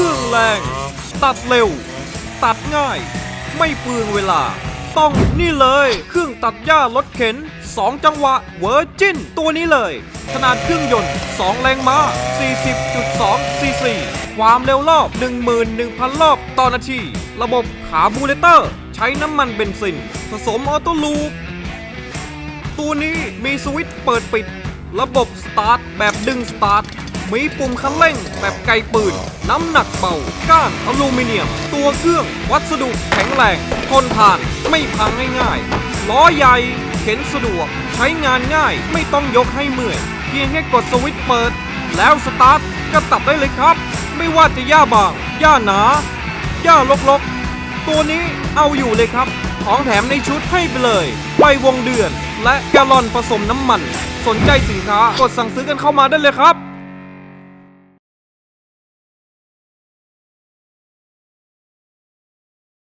ครื่องแรง ตัดเร็ว ตัดง่าย ไม่เปลืองเวลา ต้องนี่เลย เครื่องตัดหญ้ารถเข็น 2 จังหวะเวอร์จินตัวนี้เลย ขนาดเครื่องยนต์ 2 แรงม้า 40.2 ซีซี ความเร็วรอบ 11,000 รอบต่อนาที ระบบขาบูเลเตอร์ ใช้น้ำมันเบนซิน ผสมออโต้ลูปตัวนี้มีสวิตช์เปิดปิด ระบบสตาร์ทแบบดึงสตาร์ท มีปุ่มคันเร่งแบบไกปืน น้ำหนักเบา ก้านอลูมิเนียม ตัวเครื่อง วัสดุแข็งแรง ทนทาน ไม่พังง่ายๆ ล้อใหญ่ เข็นสะดวก ใช้งานง่าย ไม่ต้องยกให้เมื่อย เพียงแค่กดสวิตช์เปิด แล้วสตาร์ทก็ตัดได้เลยครับ ไม่ว่าจะหญ้าบาง หญ้าหนา หญ้ารกๆ ตัวนี้เอาอยู่เลยครับ ของแถมในชุดให้ไปเลยไฟวงเดือน และแกลลอนผสมน้ำมัน สนใจสินค้ากดสั่งซื้อกันเข้ามาได้เลยครับ